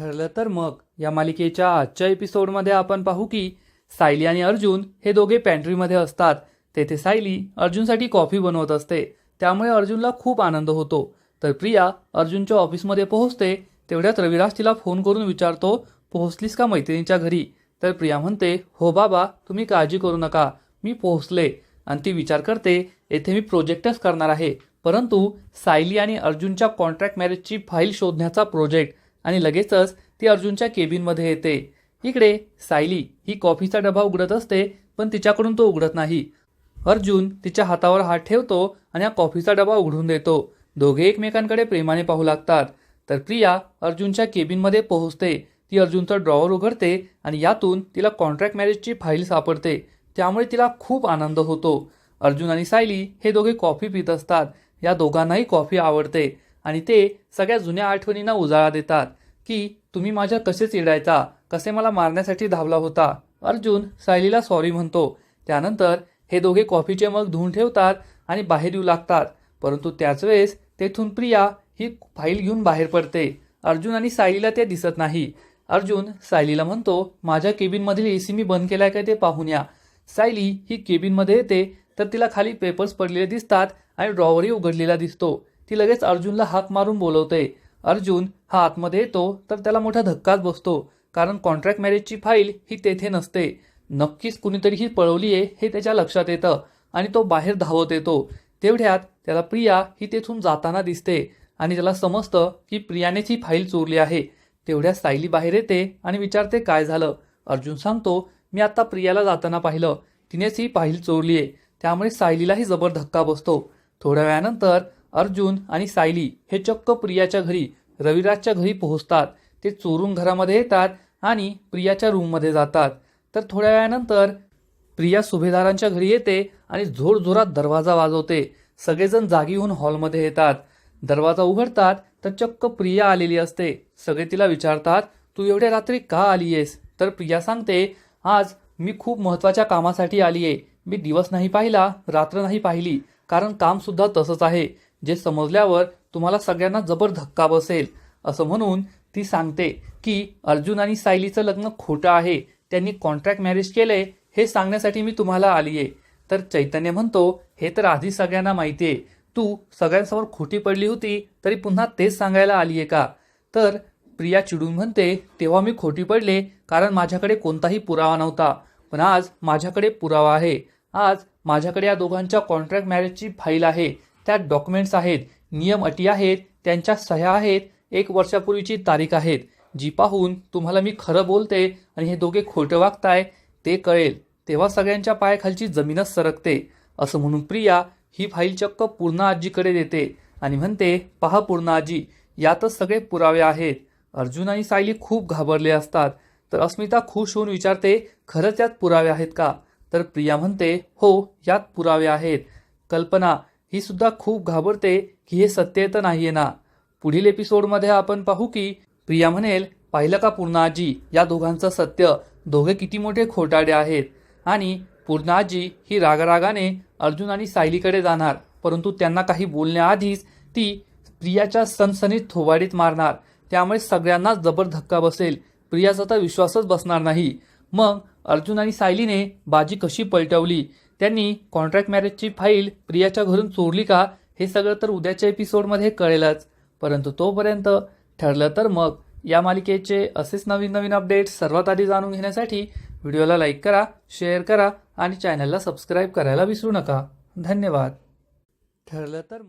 ठरलं तर मग. या मालिकेच्या आजच्या एपिसोडमध्ये आपण पाहू की सायली आणि अर्जुन हे दोघे पॅन्ट्रीमध्ये असतात. तेथे सायली अर्जुनसाठी कॉफी बनवत असते. त्यामुळे अर्जुनला खूप आनंद होतो. तर प्रिया अर्जुनच्या ऑफिसमध्ये पोहोचते. तेवढ्यात रविराज तिला फोन करून विचारतो पोहोचलीस का मैत्रिणीच्या घरी? तर प्रिया म्हणते हो बाबा तुम्ही काळजी करू नका. मी पोहोचले. आणि ती विचार करते येथे मी प्रोजेक्टच करणार आहे. परंतु सायली आणि अर्जुनच्या कॉन्ट्रॅक्ट मॅरेजची फाईल शोधण्याचा प्रोजेक्ट आणि लगेचच ती अर्जुनच्या केबिनमध्ये येते. इकडे सायली ही कॉफीचा डबा उघडत असते पण तिच्याकडून तो उघडत नाही. अर्जुन तिच्या हातावर हात ठेवतो आणि हा कॉफीचा डबा उघडून देतो. दोघे एकमेकांकडे प्रेमाने पाहू लागतात. तर प्रिया अर्जुनच्या केबिनमध्ये पोहोचते. ती अर्जुनचं ड्रॉवर उघडते आणि यातून तिला कॉन्ट्रॅक्ट मॅरेजची फाईल सापडते. त्यामुळे तिला खूप आनंद होतो. अर्जुन आणि सायली हे दोघे कॉफी पित असतात. या दोघांनाही कॉफी आवडते. आणि ते सगळ्या जुन्या आठवणींना उजाळा देतात की तुम्ही माझ्या कसे चिडायचा कसे मला मारण्यासाठी धावला होता. अर्जुन सायलीला सॉरी म्हणतो. त्यानंतर हे दोघे कॉफीचे मग धुवून ठेवतात आणि बाहेर येऊ लागतात. परंतु त्याच वेळेस तेथून प्रिया ही फाईल घेऊन बाहेर पडते. अर्जुन आणि सायलीला ते दिसत नाही. अर्जुन सायलीला म्हणतो माझ्या केबिनमधील ए सी मी बंद केलाय का ते पाहून या. सायली ही केबिनमध्ये येते तर तिला खाली पेपर्स पडलेले दिसतात आणि ड्रॉवरही उघडलेला दिसतो. ती लगेच अर्जुनला हाक मारून बोलवते. अर्जुन हा आतमध्ये येतो तर त्याला मोठा धक्काच बसतो कारण कॉन्ट्रॅक्ट मॅरेजची फाईल ही तेथे नसते. नक्कीच कुणीतरी ही पळवली आहे हे त्याच्या लक्षात येतं आणि तो बाहेर धावत येतो. तेवढ्यात त्याला प्रिया ही तेथून जाताना दिसते आणि त्याला समजतं की प्रियानेच ही फाईल चोरली आहे. तेवढ्या सायली बाहेर येते आणि विचारते काय झालं. अर्जुन सांगतो मी आता प्रियाला जाताना पाहिलं. तिनेच ही फाईल चोरली आहे त्यामुळे सायलीलाही जबर धक्का बसतो. थोड्या वेळानंतर अर्जुन आणि सायली हे चक्क प्रियाच्या घरी रविराजच्या घरी पोहोचतात. ते चोरून घरामध्ये येतात आणि प्रियाच्या रूममध्ये जातात. तर थोड्या वेळानंतर प्रिया सुभेदारांच्या घरी येते आणि जोरजोरात दरवाजा वाजवते. सगळेजण जागी होऊन हॉलमध्ये येतात. दरवाजा उघडतात तर चक्क प्रिया आलेली असते. सगळे तिला विचारतात तू एवढ्या रात्री का आली आहेस तर प्रिया सांगते आज मी खूप महत्त्वाच्या कामासाठी आली आहे मी दिवस नाही पाहिला रात्र नाही पाहिली. कारण कामसुद्धा तसंच आहे. जे समजल्यावर तुम्हाला सगळ्यांना जबर धक्का बसेल. असं म्हणून ती सांगते की अर्जुन आणि सायलीचं लग्न खोटं आहे. त्यांनी कॉन्ट्रॅक्ट मॅरेज केलंय हे सांगण्यासाठी मी तुम्हाला आली आहे तर चैतन्य म्हणतो हे तर आधी सगळ्यांना माहिती आहे तू सगळ्यांसमोर खोटी पडली होती तरी पुन्हा तेच सांगायला आली आहे का? तर प्रिया चिडून म्हणते तेव्हा मी खोटी पडले कारण माझ्याकडे कोणताही पुरावा नव्हता. पण आज माझ्याकडे पुरावा आहे. आज माझ्याकडे या दोघांच्या कॉन्ट्रॅक्ट मॅरेजची फाईल आहे. त्यात डॉक्युमेंट्स आहेत नियम अटी आहेत त्यांच्या सह्या आहेत एक वर्षापूर्वीची तारीख आहेत. जी पाहून तुम्हाला मी खरं बोलते आणि हे दोघे खोटं वागताय ते कळेल. तेव्हा सगळ्यांच्या पायाखालची जमीनच सरकते. असं म्हणून प्रिया ही फाईल चक्क पूर्ण आजीकडे देते आणि म्हणते पहा पूर्ण आजी यातच सगळे पुरावे आहेत. अर्जुन आणि सायली खूप घाबरले असतात. तर अस्मिता खुश होऊन विचारते खरंच यात पुरावे आहेत का? तर प्रिया म्हणते हो यात पुरावे आहेत. कल्पना ही सुद्धा खूप घाबरते की हे सत्य तर नाहीये ना. पुढील एपिसोडमध्ये आपण पाहू की प्रिया म्हणेल पाहिलं का पूर्णाजी या दोघांचं सत्य. दोघे किती मोठे खोटाडे आहेत. आणि पूर्णाजी ही रागारागाने अर्जुन आणि सायलीकडे जाणार परंतु त्यांना काही बोलण्याआधीच ती प्रियाच्या सनसनीत थोबाडीत मारणार. त्यामुळे सगळ्यांनाच जबर धक्का बसेल. प्रियाचा तर विश्वासच बसणार नाही. मग अर्जुन आणि सायलीने बाजी कशी पलटवली? त्यांनी कॉन्ट्रॅक्ट मॅरेजची फाईल प्रियाच्या घरून चोरली का हे सगळं तर उद्याच्या एपिसोडमध्ये कळेलच. परंतु तोपर्यंत ठरलं तर मग या मालिकेचे असेच नवीन नवीन अपडेट्स सर्वात आधी जाणून घेण्यासाठी व्हिडिओला लाईक करा शेअर करा आणि चॅनलला सबस्क्राईब करायला विसरू नका. धन्यवाद. ठरलं तर